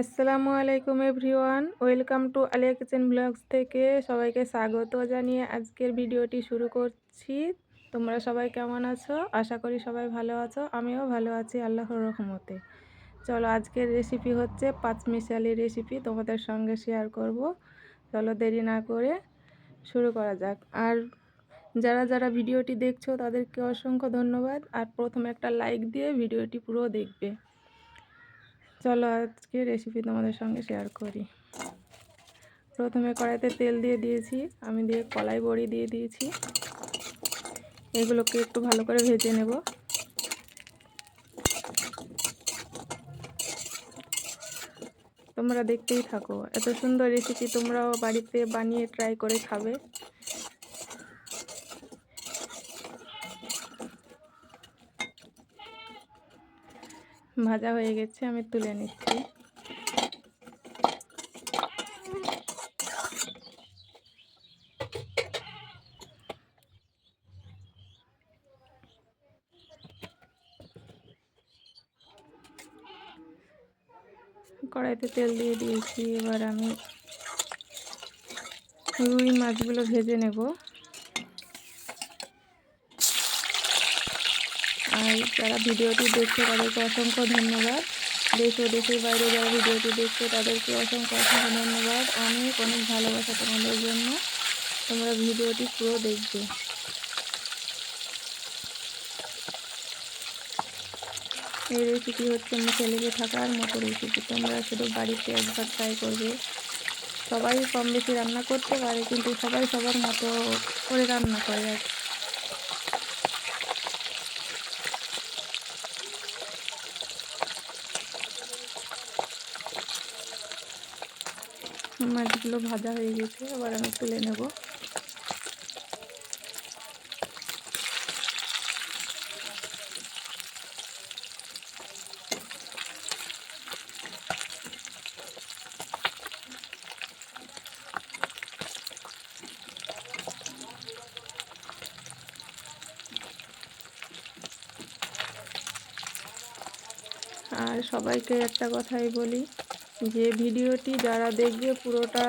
আসসালামু আলাইকুম everyone, welcome to Alia kitchen blogs থেকে সবাইকে স্বাগত জানিয়ে আজকের ভিডিওটি শুরু করছি। তোমরা সবাই কেমন আছো? আশা করি সবাই ভালো আছো, আমিও ভালো আছি আল্লাহর রহমতে। চলো আজকের রেসিপি হচ্ছে পাঁচমিশালি রেসিপি তোমাদের সঙ্গে শেয়ার করব। চলো দেরি না করে শুরু করা যাক। আর যারা যারা ভিডিওটি দেখছ, তাদেরকে অসংখ্য ধন্যবাদ। আর প্রথমে একটা লাইক দিয়ে ভিডিওটি পুরো দেখবে। চলো আজকে রেসিপি তোমাদের সঙ্গে শেয়ার করি। প্রথমে কড়াইতে তেল দিয়ে দিয়েছি, আমি দিয়ে কলাই বড়ি দিয়ে দিয়েছি। এগুলোকে একটু ভালো করে ভেজে নেব। তোমরা দেখতেই থাকো, এত সুন্দর রেসিপি তোমরাও বাড়িতে বানিয়ে ট্রাই করে খাবে। ভাজা হয়ে গেছে, আমি তুলে নিচ্ছি। কড়াইতে তেল দিয়ে দিয়েছি, এবার আমি রুই মাছগুলো ভেজে নেব। আর যারা ভিডিওটি দেখছে তাদেরকে অসংখ্য ধন্যবাদ। দেশ ও দেশের বাইরে যারা ভিডিওটি দেখছে তাদেরকে অসংখ্য অসংখ্য ধন্যবাদ। অনেক অনেক ভালোবাসা তোমাদের জন্য। তোমরা ভিডিওটি পুরো দেখবে। এই রেসিপি হচ্ছে মুখে লেগে থাকার মতো রেসিপি তোমরা শুধু বাড়িতে একবার ট্রাই করবে। সবাই কম বেশি রান্না করতে পারে, কিন্তু সবাই সবার মতো করে রান্না করে আর মাছগুলো ভাজা হয়ে গেছে এবার আমি তুলে নেব। আর সবাইকে একটা কথাই বলি যে ভিডিওটি যারা দেখবে পুরোটা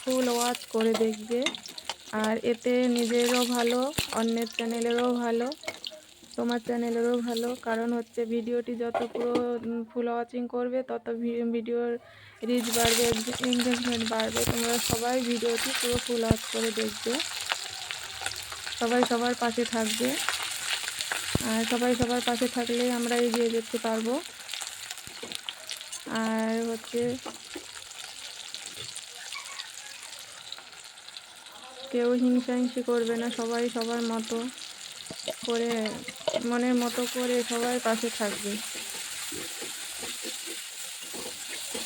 ফুল ওয়াচ করে দেখবে। আর এতে নিজেরও ভালো, অন্যের চ্যানেলেরও ভালো, তোমার চ্যানেলেরও ভালো। কারণ হচ্ছে ভিডিওটি যত পুরো ফুল ওয়াচিং করবে, তত ভিডিওর রিচ বাড়বে এঙ্গেজমেন্ট বাড়বে। তোমরা সবাই ভিডিওটি পুরো ফুল ওয়াচ করে দেখবে। সবাই সবার পাশে থাকবে। আর সবাই সবার পাশে থাকলেই আমরা এগিয়ে যেতে পারব। আর হচ্ছে কেউ হিংসাহিংসি করবে না, সবাই সবার মতো করে, মনের মতো করে সবাই পাশে থাকবে।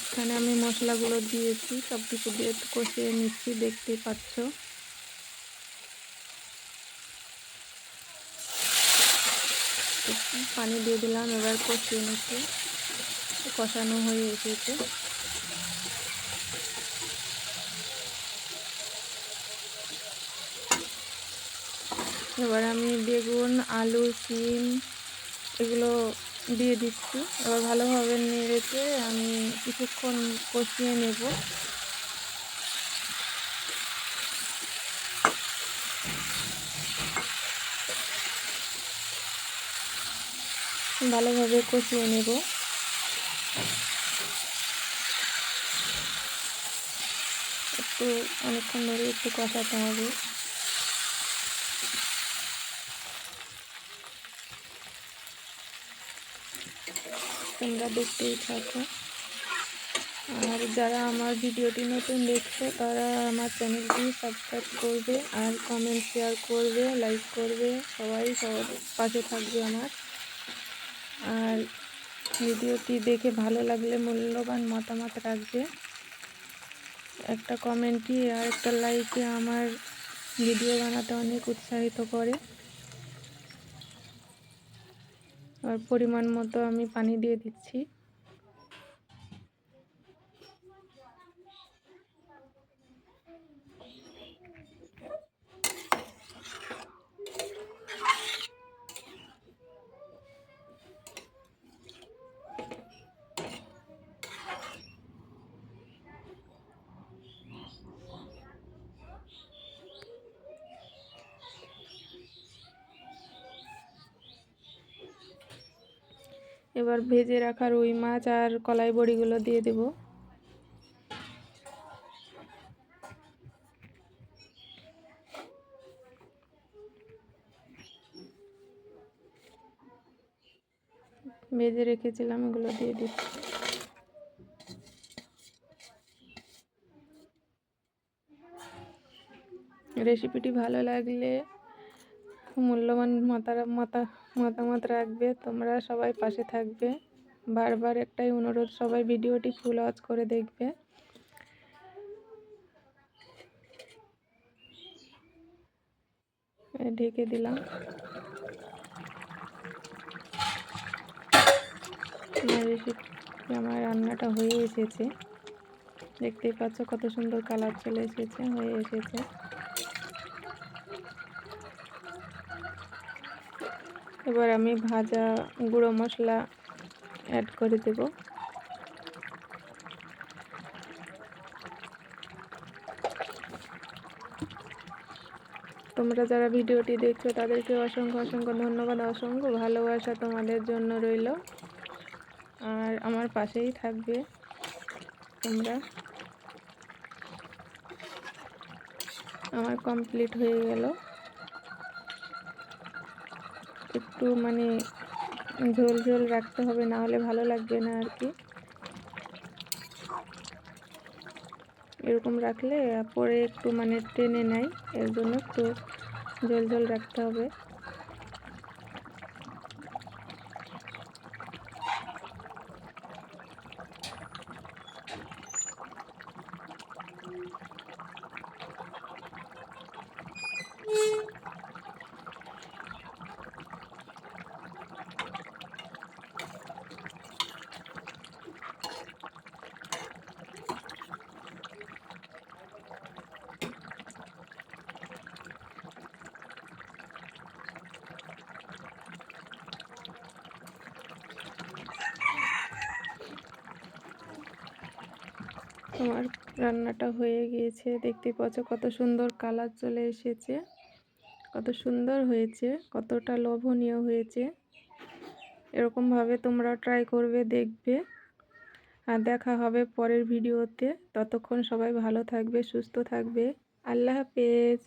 এখানে আমি মশলাগুলো দিয়েছি সব কিছু দিয়ে কষিয়ে নিচ্ছি, দেখতে পাচ্ছ। পানি দিয়ে দিলাম, এবার কষিয়ে নিচ্ছি। কষানো হয়ে এসেছে। এবার আমি বেগুন, আলু, সিম এগুলো দিয়ে দিচ্ছি। এবার ভালোভাবে নেড়েতে আমি কিছুক্ষণ কষিয়ে নেব। ভালোভাবে কষিয়ে নেব। একটু, অনেকক্ষণ ধরে একটু কষাতে হবে তোমরা দেখতেই থাকো। আর যারা আমার ভিডিওটি নতুন দেখছ, তারা আমার চ্যানেলটি সাবস্ক্রাইব করবে আর কমেন্ট শেয়ার করবে লাইক করবে। সবাই সবার পাশে থাকবে আমার। আর ভিডিওটি দেখে ভালো লাগলে মূল্যবান মতামত রাখবে। একটা কমেন্টই আর একটা লাইকে আমার ভিডিও বানাতে অনেক উৎসাহিত করে। আর পরিমাণ মতো আমি পানি দিয়ে দিচ্ছি। এবার ভেজে রাখা রুই মাছ আর কলাই বড়িগুলো দিয়ে দেব। ভেজে রেখেছিলাম, এগুলো দিয়ে দিচ্ছি। রেসিপিটি ভালো লাগলে, মূল্যবান মতারা মতা মতামত রাখবে, তোমরা সবাই পাশে থাকবে। বারবার একটাই অনুরোধ, সবাই ভিডিওটি ফুল ওয়াচ করে দেখবে। ঢেকে দিলাম। আমার আমার রান্নাটা হয়ে এসেছে। দেখতেই পাচ্ছ কত সুন্দর কালার চলে এসেছে, হয়ে এসেছে। এবার আমি ভাজা গুঁড়ো মশলা অ্যাড করে দেব। তোমরা যারা ভিডিওটি দেখছ, তাদেরকে অসংখ্য অসংখ্য ধন্যবাদ। অসংখ্য ভালোবাসা তোমাদের জন্য রইল। আর আমার পাশেই থাকবে তোমরা। আমার কমপ্লিট হয়ে গেল। একটু মানে ঝোল ঝোল রাখতে হবে, না হলে ভালো লাগবে না আর কি। এরকম রাখলে পরে একটু মানে টেনে নেয়, এর জন্য একটু ঝোল ঝোল রাখতে হবে আমার রান্নাটা হয়ে গিয়েছে। দেখতে পাচ্ছ কত সুন্দর কালার চলে এসেছে। কত সুন্দর হয়েছে, কতটা লোভনীয় হয়েছে। এরকমভাবে তোমরা ট্রাই করবে, দেখবে। আর দেখা হবে পরের ভিডিওতে। ততক্ষণ সবাই ভালো থাকবে, সুস্থ থাকবে। আল্লাহ হাফেজ।